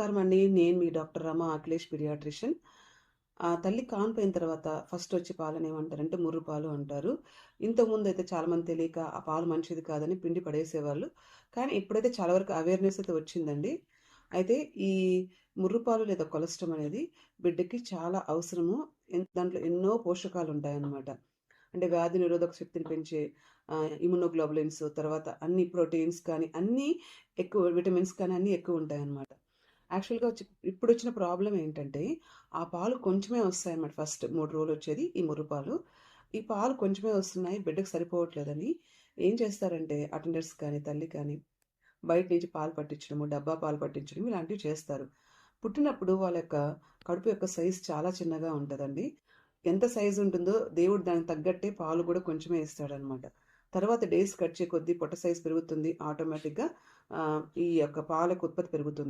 నమస్కారం అండి. నేను మీ డాక్టర్ రమ అఖిలేష్ పిరియాట్రిషియన్ ఆ తల్లి కాన్పోయిన తర్వాత ఫస్ట్ వచ్చి పాలని ఏమంటారంటే ముర్రు పాలు అంటారు. ఇంతకుముందు అయితే చాలామంది తెలియక ఆ పాలు మంచిది కాదని పిండి పడేసేవాళ్ళు. కానీ ఇప్పుడైతే చాలా వరకు అవేర్నెస్ అయితే వచ్చిందండి. అయితే ఈ ముర్రు పాలు లేదా కొలెస్ట్రాల్ అనేది బిడ్డకి చాలా అవసరము. దాంట్లో ఎన్నో పోషకాలు ఉంటాయన్నమాట. అంటే వ్యాధి నిరోధక శక్తిని పెంచే ఇమ్యునోగ్లోబులిన్స్ తర్వాత అన్ని ప్రోటీన్స్ కానీ అన్నీ ఎక్కువ విటమిన్స్ కానీ అన్నీ ఎక్కువ ఉంటాయన్నమాట. యాక్చువల్గా వచ్చి ఇప్పుడు వచ్చిన ప్రాబ్లం ఏంటంటే ఆ పాలు కొంచెమే వస్తాయి అన్నమాట ఫస్ట్ మూడు రోజులు వచ్చేది ఈ ముర్రు పాలు. ఈ పాలు కొంచెమే వస్తున్నాయి బిడ్డకు సరిపోవట్లేదని ఏం చేస్తారంటే అటెండర్స్ కానీ తల్లి కానీ బయట నుంచి పాలు పట్టించడము డబ్బా పాలు పట్టించడం ఇలాంటివి చేస్తారు. పుట్టినప్పుడు వాళ్ళ యొక్క కడుపు యొక్క సైజ్ చాలా చిన్నగా ఉంటుందండి. ఎంత సైజు ఉంటుందో దేవుడు దానికి తగ్గట్టే పాలు కూడా కొంచెమే ఇస్తాడనమాట తర్వాత డేస్ గడిచే కొద్దీ పొట్ట సైజ్ పెరుగుతుంది ఆటోమేటిక్గా ఈ యొక్క పాలకు ఉత్పత్తి పెరుగుతుంది.